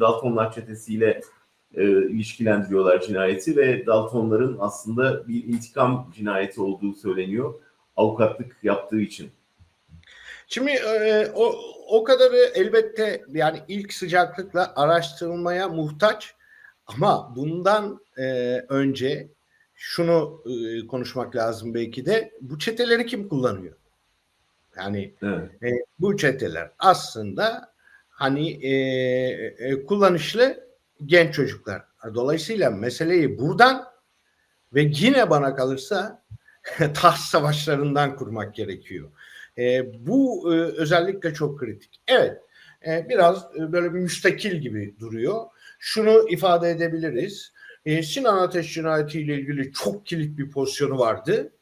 Daltonlar çetesiyle e, ilişkilendiriyorlar cinayeti ve Daltonların aslında bir intikam cinayeti olduğu söyleniyor. Avukatlık yaptığı için. Şimdi e, o, o kadarı elbette yani ilk sıcaklıkla araştırılmaya muhtaç ama bundan e, önce şunu e, konuşmak lazım belki de bu çeteleri kim kullanıyor? Yani Evet. e, bu çeteler aslında hani e, e, kullanışlı genç çocuklar. Dolayısıyla meseleyi buradan ve yine bana kalırsa taht savaşlarından kurmak gerekiyor. E, bu e, özellikle çok kritik. Evet, e, biraz e, böyle bir müstakil gibi duruyor. Şunu ifade edebiliriz. E, Sinan Ateş cinayeti ile ilgili çok kilit bir pozisyonu vardı.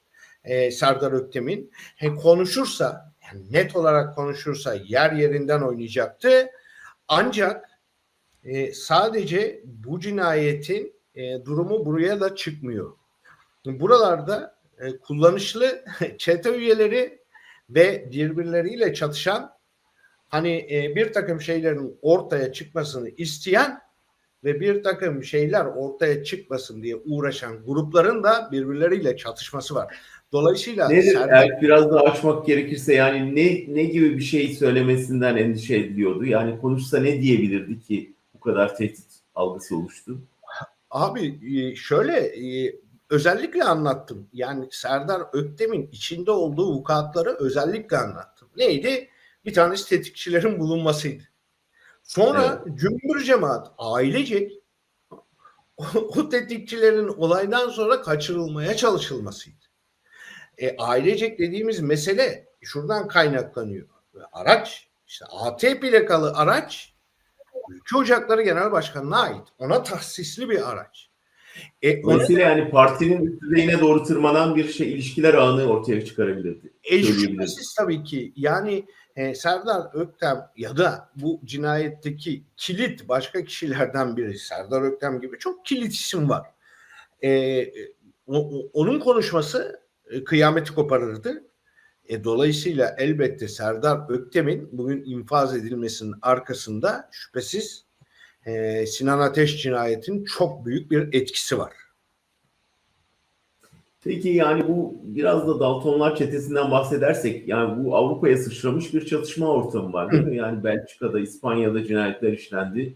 E, Serdar Öktem'in. He, konuşursa, yani net olarak konuşursa yer yerinden oynayacaktı. Ancak e, sadece bu cinayetin e, durumu buraya da çıkmıyor. Buralarda e, kullanışlı çete üyeleri ve birbirleriyle çatışan hani e, bir takım şeylerin ortaya çıkmasını isteyen ve bir takım şeyler ortaya çıkmasın diye uğraşan grupların da birbirleriyle çatışması var. Dolayısıyla Nedir? Serdar- Eğer biraz daha açmak gerekirse yani ne ne gibi bir şey söylemesinden endişe ediliyordu? Yani konuşsa ne diyebilirdi ki bu kadar tehdit algısı oluştu? Abi e, şöyle e, özellikle anlattım. Yani Serdar Öktem'in içinde olduğu vukuatları özellikle anlattım. Neydi? Bir tanesi tetikçilerin bulunmasıydı. Sonra cümbür cemaat ailecek o, o tetikçilerin olaydan sonra kaçırılmaya çalışılmasıydı. E, ailecek dediğimiz mesele şuradan kaynaklanıyor. Araç, işte AT plakalı araç Ülke Ocakları Genel Başkanı'na ait. Ona tahsisli bir araç. E, Dolayısıyla yani partinin üst düzeyine doğru tırmanan bir şey ilişkiler ağını ortaya çıkarabilirdi. E, şüphesiz tabii ki. Yani e, Serdar Öktem ya da bu cinayetteki kilit başka kişilerden biri Serdar Öktem gibi çok kilit isim var. E, o- o- onun konuşması e, kıyameti koparırdı. E, dolayısıyla elbette Serdar Öktem'in bugün infaz edilmesinin arkasında şüphesiz e, Sinan Ateş cinayetinin çok büyük bir etkisi var. Peki yani bu biraz da Daltonlar çetesinden bahsedersek yani bu Avrupa'ya sıçramış bir çatışma ortamı var değil mi? Yani Belçika'da, İspanya'da cinayetler işlendi.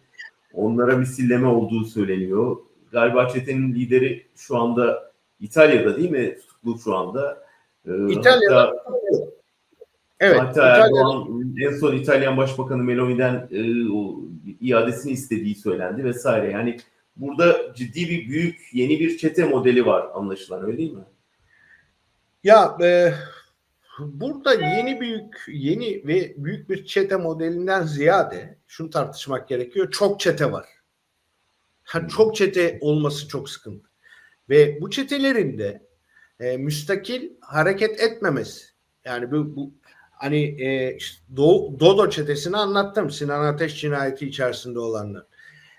Onlara misilleme olduğu söyleniyor. Galiba çetenin lideri şu anda İtalya'da değil mi? Tutuklu şu anda. Ee, İtalya'da hatta, Evet, hatta İtalya'da Erdoğan en son İtalyan Başbakanı Meloni'den e, o iadesini istediği söylendi vesaire. Yani burada ciddi bir büyük yeni bir çete modeli var anlaşılan öyle değil mi? Ya e, burada yeni büyük yeni ve büyük bir çete modelinden ziyade şunu tartışmak gerekiyor. Çok çete var. Ha, çok çete olması çok sıkıntı. Ve bu çetelerin de e, müstakil hareket etmemesi. Yani bu, bu hani e, işte Do- Dodo çetesini anlattım. Sinan Ateş cinayeti içerisinde olanlar.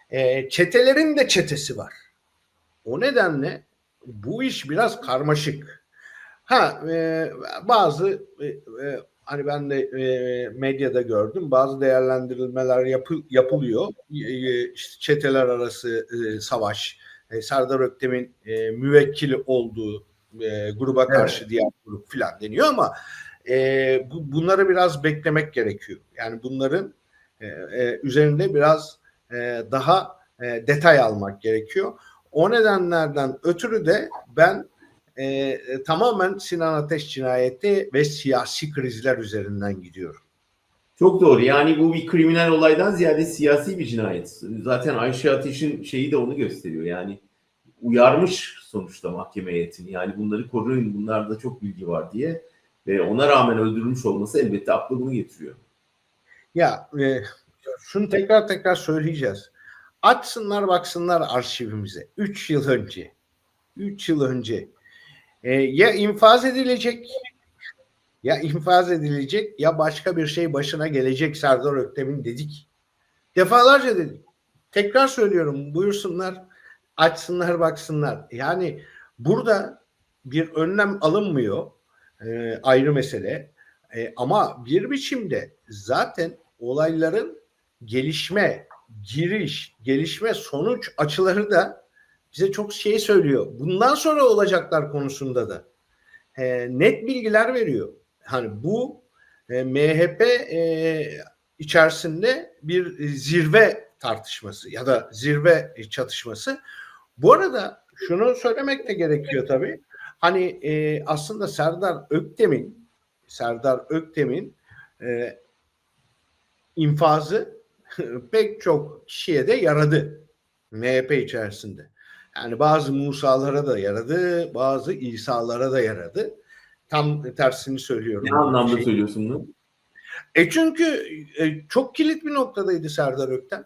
E, çetelerin de çetesi var. O nedenle bu iş biraz karmaşık. Ha e, bazı e, e, hani ben de e, medyada gördüm bazı değerlendirilmeler yapı- yapılıyor. E, e, işte çeteler arası e, savaş, e, Serdar Öktem'in e, müvekkili olduğu e, gruba karşı diğer grup filan deniyor ama e, bu, bunları biraz beklemek gerekiyor. Yani bunların e, e, üzerinde biraz e, daha e, detay almak gerekiyor. O nedenlerden ötürü de ben e, e, tamamen Sinan Ateş cinayeti ve siyasi krizler üzerinden gidiyorum. Çok doğru. Yani bu bir kriminal olaydan ziyade siyasi bir cinayet. Zaten Ayşe Ateş'in şeyi de onu gösteriyor. Yani uyarmış sonuçta mahkeme heyetini. Yani bunları koruyun, bunlarda çok bilgi var diye. Ve ona rağmen öldürülmüş olması elbette aklı bunu getiriyor. Ya e, şunu tekrar tekrar söyleyeceğiz. Açsınlar baksınlar arşivimize. 3 yıl önce 3 yıl önce e, ya infaz edilecek ya infaz edilecek ya başka bir şey başına gelecek Serdar Öktem'in dedik. Defalarca dedik. Tekrar söylüyorum buyursunlar açsınlar baksınlar. Yani burada bir önlem alınmıyor e, ayrı mesele. E, ama bir biçimde zaten olayların gelişme giriş, gelişme, sonuç açıları da bize çok şey söylüyor. Bundan sonra olacaklar konusunda da e, net bilgiler veriyor. Hani bu e, MHP e, içerisinde bir zirve tartışması ya da zirve çatışması. Bu arada şunu söylemek de gerekiyor tabii. Hani e, aslında Serdar Öktem'in Serdar Öktem'in e, infazı pek çok kişiye de yaradı MHP içerisinde. Yani bazı Musa'lara da yaradı, bazı İsa'lara da yaradı. Tam tersini söylüyorum. Ne anlamda Şey- söylüyorsun bunu? E çünkü e, çok kilit bir noktadaydı Serdar Öktem.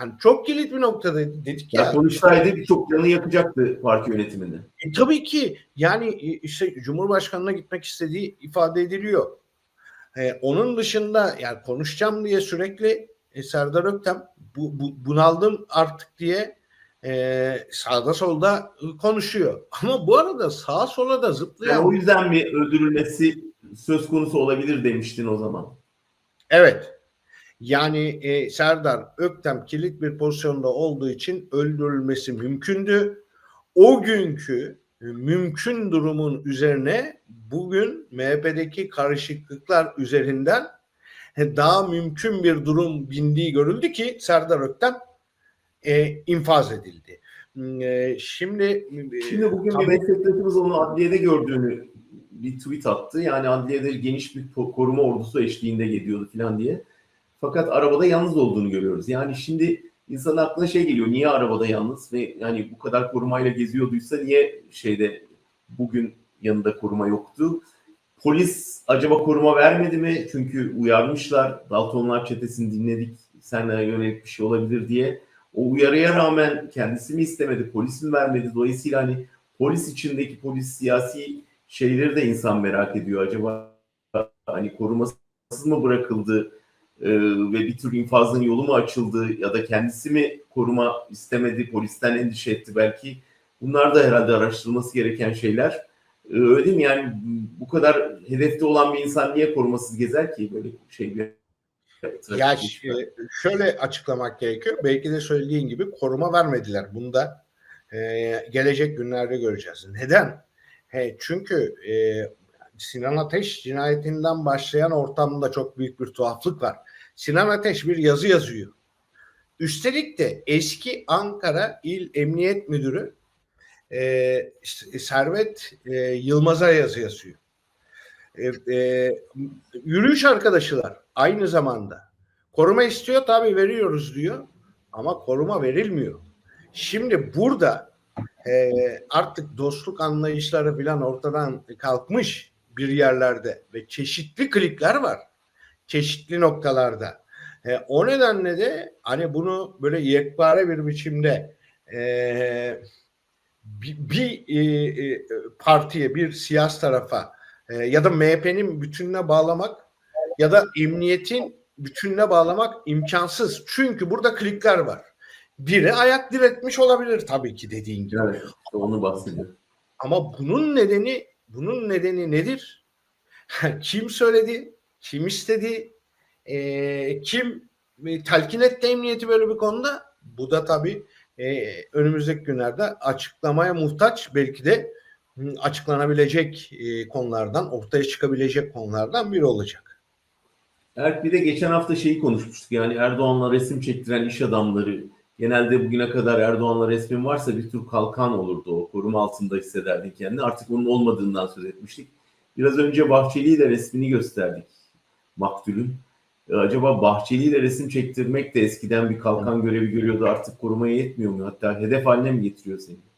Yani çok kilit bir noktadaydı dedik ya. Ya konuşsaydı birçok canı yakacaktı parti yönetimini. E, tabii ki yani e, işte Cumhurbaşkanı'na gitmek istediği ifade ediliyor. E, onun dışında yani konuşacağım diye sürekli e, Serdar Öktem bu, bu, bunaldım artık diye e, sağda solda e, konuşuyor. Ama bu arada sağa sola da Yani zıplayan o yüzden mi öldürülmesi söz konusu olabilir demiştin o zaman. Evet. Yani e, Serdar Öktem kilit bir pozisyonda olduğu için öldürülmesi mümkündü. O günkü e, mümkün durumun üzerine bugün MHP'deki karışıklıklar üzerinden e, daha mümkün bir durum bindiği görüldü ki Serdar Öktem e, infaz edildi. E, şimdi e, Şimdi bugün bir tabii- meslektaşımız onu adliyede gördüğünü bir tweet attı. Yani adliyede geniş bir koruma ordusu eşliğinde geliyordu falan diye. Fakat arabada yalnız olduğunu görüyoruz. Yani şimdi insanın aklına şey geliyor. Niye arabada yalnız ve yani bu kadar korumayla geziyorduysa niye şeyde bugün yanında koruma yoktu? Polis acaba koruma vermedi mi? Çünkü uyarmışlar. Daltonlar çetesini dinledik. Sana yönelik bir şey olabilir diye. O uyarıya rağmen kendisi mi istemedi, polis mi vermedi? Dolayısıyla hani polis içindeki polis siyasi şeyleri de insan merak ediyor. Acaba hani korumasız mı bırakıldı e, ve bir tür infazın yolu mu açıldı ya da kendisi mi koruma istemedi, polisten endişe etti belki. Bunlar da herhalde araştırılması gereken şeyler. E, öyle mi? Yani bu kadar hedefte olan bir insan niye korumasız gezer ki böyle şey bir Ya şöyle açıklamak gerekiyor. Belki de söylediğin gibi koruma vermediler. Bunu da e, gelecek günlerde göreceğiz. Neden? He, çünkü e, Sinan Ateş cinayetinden başlayan ortamda çok büyük bir tuhaflık var. Sinan Ateş bir yazı yazıyor. Üstelik de eski Ankara İl Emniyet Müdürü e, işte Servet e, Yılmaz'a yazı yazıyor. E, e, yürüyüş arkadaşılar aynı zamanda koruma istiyor tabii veriyoruz diyor ama koruma verilmiyor. Şimdi burada e, artık dostluk anlayışları falan ortadan kalkmış bir yerlerde ve çeşitli klikler var. Çeşitli noktalarda. E, o nedenle de hani bunu böyle yekpare bir biçimde e, bir, bir e, e, partiye, bir siyasi tarafa e, ya da MHP'nin bütününe bağlamak ya da emniyetin bütününe bağlamak imkansız. Çünkü burada klikler var. Biri ayak diretmiş olabilir tabii ki dediğin gibi. Evet, onu bahsediyorum. Ama bunun nedeni bunun nedeni nedir? kim söyledi? Kim istedi? Ee, kim e, telkin etti emniyeti böyle bir konuda? Bu da tabii e, önümüzdeki günlerde açıklamaya muhtaç belki de açıklanabilecek e, konulardan, ortaya çıkabilecek konulardan biri olacak. Erk bir de geçen hafta şeyi konuşmuştuk. Yani Erdoğan'la resim çektiren iş adamları genelde bugüne kadar Erdoğan'la resmin varsa bir tür kalkan olurdu o. Koruma altında hissederdin kendini. Artık onun olmadığından söz etmiştik. Biraz önce Bahçeli ile resmini gösterdik. Maktulün. E, acaba Bahçeli ile resim çektirmek de eskiden bir kalkan görevi görüyordu. Artık korumaya yetmiyor mu? Hatta hedef haline mi getiriyor seni?